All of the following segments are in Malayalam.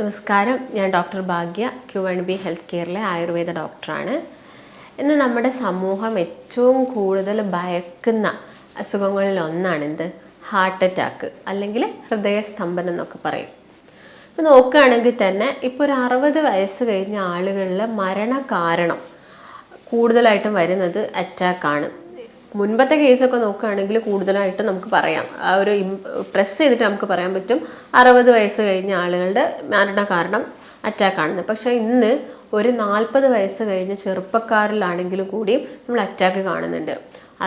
നമസ്കാരം. ഞാൻ doctor Bhagya Q and B health കെയറിലെ Ayurveda ഡോക്ടറാണ്. ഇന്ന് നമ്മുടെ സമൂഹം ഏറ്റവും കൂടുതൽ ഭയക്കുന്ന അസുഖങ്ങളിൽ എന്ത് ഹാർട്ട് അറ്റാക്ക് അല്ലെങ്കിൽ ഹൃദയസ്തംഭനം എന്നൊക്കെ പറയും. ഇപ്പോൾ നോക്കുകയാണെങ്കിൽ തന്നെ ഇപ്പോൾ ഒരു അറുപത് വയസ്സ് കഴിഞ്ഞ ആളുകളിലെ മരണ കാരണം കൂടുതലായിട്ടും വരുന്നത് അറ്റാക്കാണ്. മുൻപത്തെ കേസൊക്കെ നോക്കുകയാണെങ്കിൽ കൂടുതലായിട്ട് നമുക്ക് പറയാം. ആ ഒരു പ്രസ് ചെയ്തിട്ട് നമുക്ക് പറയാൻ പറ്റും. അറുപത് വയസ്സ് കഴിഞ്ഞ ആളുകളുടെ മരണ കാരണം അറ്റാക്കാണെന്ന്. പക്ഷേ ഇന്ന് ഒരു നാൽപ്പത് വയസ്സ് കഴിഞ്ഞ ചെറുപ്പക്കാരിലാണെങ്കിലും കൂടിയും നമ്മൾ അറ്റാക്ക് കാണുന്നുണ്ട്.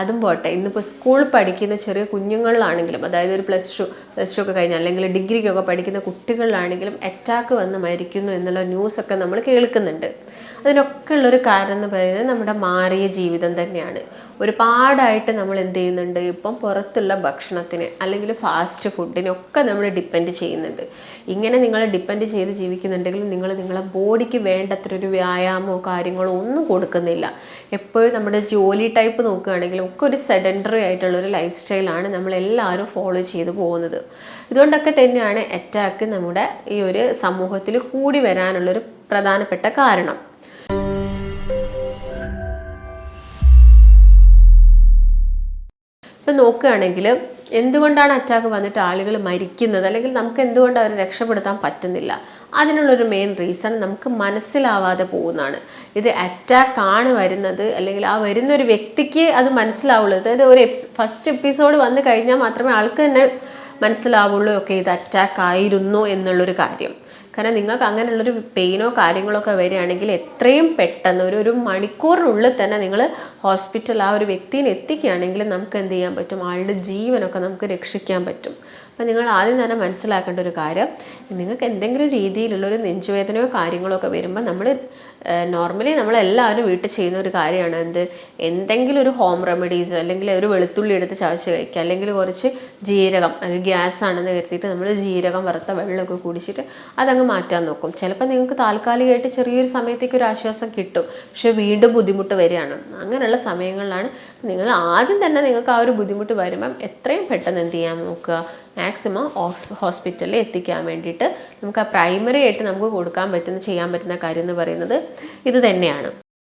അതും പോട്ടെ. ഇന്നിപ്പോൾ സ്കൂൾ പഠിക്കുന്ന ചെറിയ കുഞ്ഞുങ്ങളിലാണെങ്കിലും അതായത് ഒരു പ്ലസ് ടു പ്ലസ് ടു ഒക്കെ കഴിഞ്ഞാൽ അല്ലെങ്കിൽ ഡിഗ്രിക്കൊക്കെ പഠിക്കുന്ന കുട്ടികളിലാണെങ്കിലും അറ്റാക്ക് വന്ന് മരിക്കുന്നു എന്നുള്ള ന്യൂസൊക്കെ നമ്മൾ കേൾക്കുന്നുണ്ട്. അതിനൊക്കെ ഉള്ളൊരു കാരണം എന്ന് പറയുന്നത് നമ്മുടെ മാറിയ ജീവിതം തന്നെയാണ്. ഒരുപാടായിട്ട് നമ്മൾ എന്ത് ചെയ്യുന്നുണ്ട്? ഇപ്പം പുറത്തുള്ള ഭക്ഷണത്തിന് അല്ലെങ്കിൽ ഫാസ്റ്റ് ഫുഡിനൊക്കെ നമ്മൾ ഡിപ്പെൻഡ് ചെയ്യുന്നുണ്ട്. ഇങ്ങനെ നിങ്ങൾ ഡിപ്പെൻഡ് ചെയ്ത് ജീവിക്കുന്നുണ്ടെങ്കിൽ നിങ്ങൾ നിങ്ങളെ ബോഡിക്ക് വേണ്ടത്ര ഒരു വ്യായാമമോ കാര്യങ്ങളോ ഒന്നും കൊടുക്കുന്നില്ല. എപ്പോഴും നമ്മുടെ ജോലി ടൈപ്പ് നോക്കുകയാണെങ്കിലും ഒക്കെ ഒരു സെഡൻഡറി ആയിട്ടുള്ളൊരു ലൈഫ് സ്റ്റൈലാണ് നമ്മൾ എല്ലാവരും ഫോളോ ചെയ്ത് പോകുന്നത്. ഇതുകൊണ്ടൊക്കെ തന്നെയാണ് അറ്റാക്ക് നമ്മുടെ ഈ ഒരു സമൂഹത്തിൽ കൂടി വരാനുള്ളൊരു പ്രധാനപ്പെട്ട കാരണം. ഇപ്പം നോക്കുകയാണെങ്കിൽ എന്തുകൊണ്ടാണ് അറ്റാക്ക് വന്നിട്ട് ആളുകൾ മരിക്കുന്നത്? അല്ലെങ്കിൽ നമുക്ക് എന്തുകൊണ്ട് അവരെ രക്ഷപ്പെടുത്താൻ പറ്റുന്നില്ല? അതിനുള്ളൊരു മെയിൻ റീസൺ നമുക്ക് മനസ്സിലാവാതെ പോകുന്നതാണ്. ഇത് അറ്റാക്ക് ആണ് വരുന്നത്. അല്ലെങ്കിൽ ആ വരുന്ന ഒരു വ്യക്തിക്ക് അത് മനസ്സിലാവുള്ളൂ. അതായത് ഒരു ഫസ്റ്റ് എപ്പിസോഡ് വന്നു കഴിഞ്ഞാൽ മാത്രമേ ആൾക്ക് തന്നെ മനസ്സിലാവുള്ളൂ ഒക്കെ ഇത് അറ്റാക്ക് ആയിരുന്നു എന്നുള്ളൊരു കാര്യം. കാരണം നിങ്ങൾക്ക് അങ്ങനെയുള്ളൊരു പെയിനോ കാര്യങ്ങളോ ഒക്കെ വരികയാണെങ്കിൽ എത്രയും പെട്ടെന്ന് ഒരു ഒരു മണിക്കൂറിനുള്ളിൽ തന്നെ നിങ്ങൾ ഹോസ്പിറ്റൽ ആ ഒരു വ്യക്തിയിൽ എത്തിക്കുകയാണെങ്കിൽ നമുക്ക് എന്ത് ചെയ്യാൻ പറ്റും? ആളുടെ ജീവനൊക്കെ നമുക്ക് രക്ഷിക്കാൻ പറ്റും. അപ്പം നിങ്ങൾ ആദ്യം തന്നെ മനസ്സിലാക്കേണ്ട ഒരു കാര്യം നിങ്ങൾക്ക് എന്തെങ്കിലും രീതിയിലുള്ളൊരു നെഞ്ചുവേദനയോ കാര്യങ്ങളോ ഒക്കെ വരുമ്പോൾ നമ്മൾ നോർമലി നമ്മളെല്ലാവരും വീട്ടിൽ ചെയ്യുന്ന ഒരു കാര്യമാണ് എന്ത്? എന്തെങ്കിലും ഒരു ഹോം റെമഡീസ് അല്ലെങ്കിൽ ഒരു വെളുത്തുള്ളി എടുത്ത് ചവച്ച് കഴിക്കുക. അല്ലെങ്കിൽ കുറച്ച് ജീരകം അല്ലെങ്കിൽ ഗ്യാസ് ആണെന്ന് കരുതിയിട്ട് നമ്മൾ ജീരകം വറുത്ത വെള്ളമൊക്കെ കുടിച്ചിട്ട് അതങ്ങ് മാറ്റാൻ നോക്കും. ചിലപ്പോൾ നിങ്ങൾക്ക് താൽക്കാലികമായിട്ട് ചെറിയൊരു സമയത്തേക്ക് ഒരു ആശ്വാസം കിട്ടും. പക്ഷേ വീണ്ടും ബുദ്ധിമുട്ട് വരികയാണ്. അങ്ങനെയുള്ള സമയങ്ങളിലാണ് നിങ്ങൾ ആദ്യം തന്നെ നിങ്ങൾക്ക് ആ ഒരു ബുദ്ധിമുട്ട് വരുമ്പം എത്രയും പെട്ടെന്ന് എന്ത് ചെയ്യാൻ നോക്കുക. മാക്സിമം ഹോസ്പിറ്റലിൽ എത്തിക്കാൻ വേണ്ടിയിട്ട് നമുക്ക് ആ പ്രൈമറി ആയിട്ട് നമുക്ക് കൊടുക്കാൻ പറ്റുന്ന ചെയ്യാൻ പറ്റുന്ന കാര്യം എന്ന് പറയുന്നത് ഇത് തന്നെയാണ്.